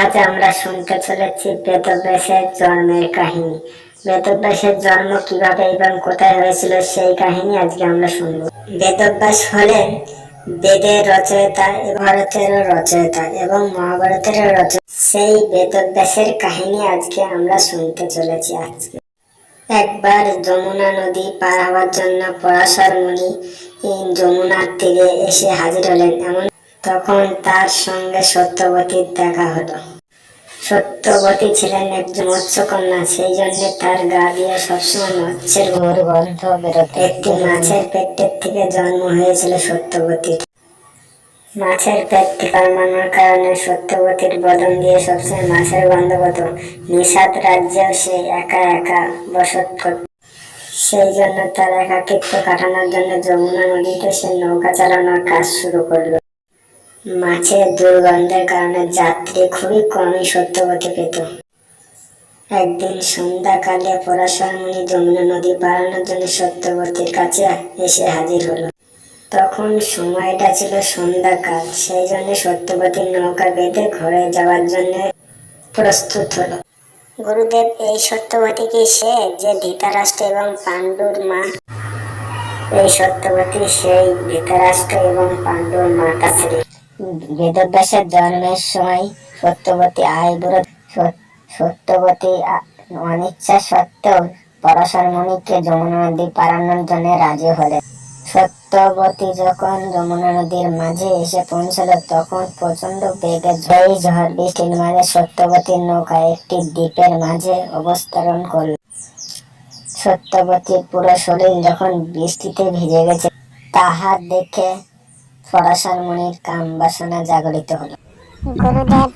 আজ আমরা শুনতে চলেছি বেদব্যাসের জন্মের কাহিনী। বেদব্যাসের জন্ম কীভাবে এবং কোথায় হয়েছিল সেই কাহিনী আজকে আমরা শুনব। বেদব্যাস হলেন বেদের রচয়িতা এবং ভারতেরও রচয়িতা এবং মহাভারতেরও রচয়িতা। সেই বেদব্যাসের কাহিনী আজকে আমরা শুনতে চলেছি আজকে। একবার যমুনা নদী পার হওয়ার জন্য পরাশর মুনি যমুনার তীরে এসে হাজির হলেন। এমন তখন তার সঙ্গে সত্যবতীর দেখা হলো। সত্যবতী ছিলেন একজন মৎস্যকন্যা সেই জন্য তার গা দিয়ে সবসময় মৎস্যের গন্ধ বেরোত। একটি মাছের পেটের থেকে জন্ম হয়েছিল সত্যবতীর। মাছের পেট কামানোর কারণে সত্যবতীর বদন দিয়ে সবসময় মাছের গন্ধ হতো। নিষাদ রাজ্যেও সে একা একা বসত করত। সেই জন্য তার একাকিত্ব কাটানোর জন্য যমুনা নদীতে সে নৌকা চালানোর কাজ শুরু করল। মাছের দুর্গন্ধের কারণে যাত্রী খুবই কমই সত্যবতী পেত। একদিন সন্ধ্যাকালে পরাশর মুনি যমুনা নদী পারানোর জন্য সত্যবতীর কাছে এসে হাজির হলো। তখন সময়টা ছিল সন্ধ্যাকাল, সেই জন্য সত্যবতীর নৌকা বেঁধে ঘরে যাওয়ার জন্য প্রস্তুত হলো। গুরুদেব, এই সত্যবতী কি সে যে ধৃতরাষ্ট্র এবং পাণ্ডুর মা, এই সত্যবতী সেই ধৃতরাষ্ট্র এবং পাণ্ডুর মাতাশ্রী। বেদব্যাসের জন্মের সময় সত্যবতী আয় বুড়ো সত্যবতী অনিচ্ছা সত্ত্বেও পরাশর মুনিকে যমুনা নদী পারানোর জন্য রাজি হলেন। সত্যবতী যখন যমুনা নদীর মাঝে এসে পৌঁছলো, তখন প্রচণ্ড বেগে ঝড় ঝড় বৃষ্টির মাঝে সত্যবতীর নৌকা একটি দ্বীপের মাঝে অবস্থান করল। সত্যবতীর পুরো শরীর যখন বৃষ্টিতে ভিজে গেছে, তাহা দেখে পরাশর মুনির কাম বাসনা জাগরিত হলো। গুরুদেব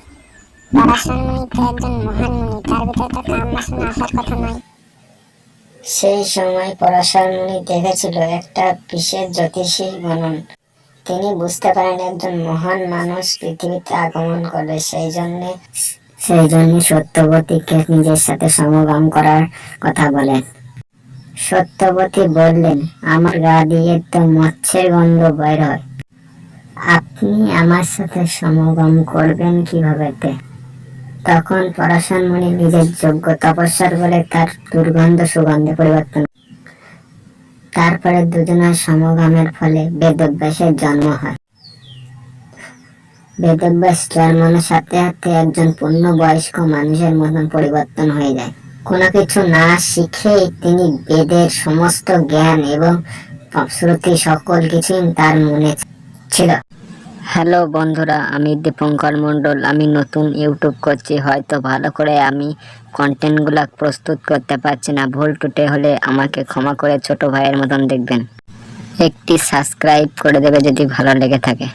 পড়াশোনা মুনি তো একজন মহান মুনি তার ভিতরে তো কাম বাসনা আসার কথা নয়। সেই সময় পরাশর মুনি দেখেছিল একটা বিশেষ জ্যোতিষী গণন তিনি বুঝতে পারেন একজন মহান মানুষ পৃথিবীতে আগমন করবে সেই জন্য সেই জন্য সত্যবতীকে নিজের সাথে সমগম করার কথা বলেন। সত্যবতী বললেন আমার গা দিয়ে তো মৎস্যের গন্ধ বের হয়। আপনি আমার সাথে সমগম করবেন কীভাবে? তখন পরাশর মুনি নিজের যোগ্য তপস্যার বলে তার দুর্গন্ধ সুগন্ধে পরিবর্তন তারপরে দুজনের সমগমের ফলে বেদব্যাসের জন্ম হয়। বেদব্যাস জন্মানোর সাথে সাথে একজন পূর্ণ বয়স্ক মানুষের মতন পরিবর্তন হয়ে যায়। কোনো কিছু না শিখেই তিনি বেদের সমস্ত জ্ঞান এবং শ্রুতি সকল কিছুই তার মনে ছিল। হ্যালো বন্ধুরা, আমি দীপঙ্কর মণ্ডল। আমি নতুন ইউটিউব করছি। হয়তো ভালো করে আমি কন্টেন্টগুলো প্রস্তুত করতে পারছি না। ভুল টুটে হলে আমাকে ক্ষমা করে ছোট ভাইয়ের মতন দেখবেন। একটি সাবস্ক্রাইব করে দেবে যদি ভালো লেগে থাকে।